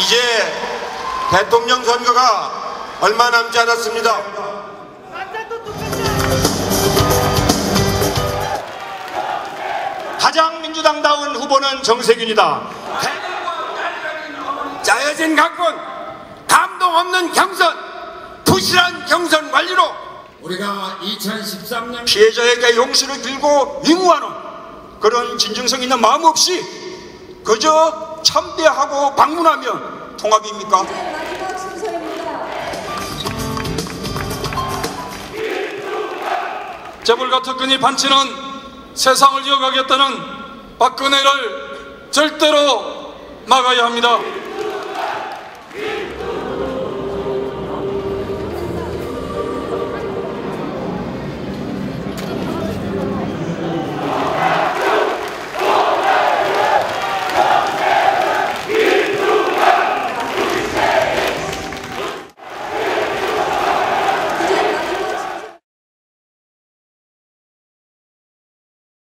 이제 대통령 선거가 얼마 남지 않았습니다. 가장 민주당다운 후보는 정세균이다. 짜여진 각본, 감동 없는 경선, 부실한 경선 관리로 우리가 2013년 피해자에게 용서를 빌고 위무하는 그런 진정성 있는 마음 없이 그저 참배하고 방문하면 통합입니까? 마지막 순서입니다. 재벌가 특권이 반치는 세상을 이어가겠다는 박근혜를 절대로 막아야 합니다.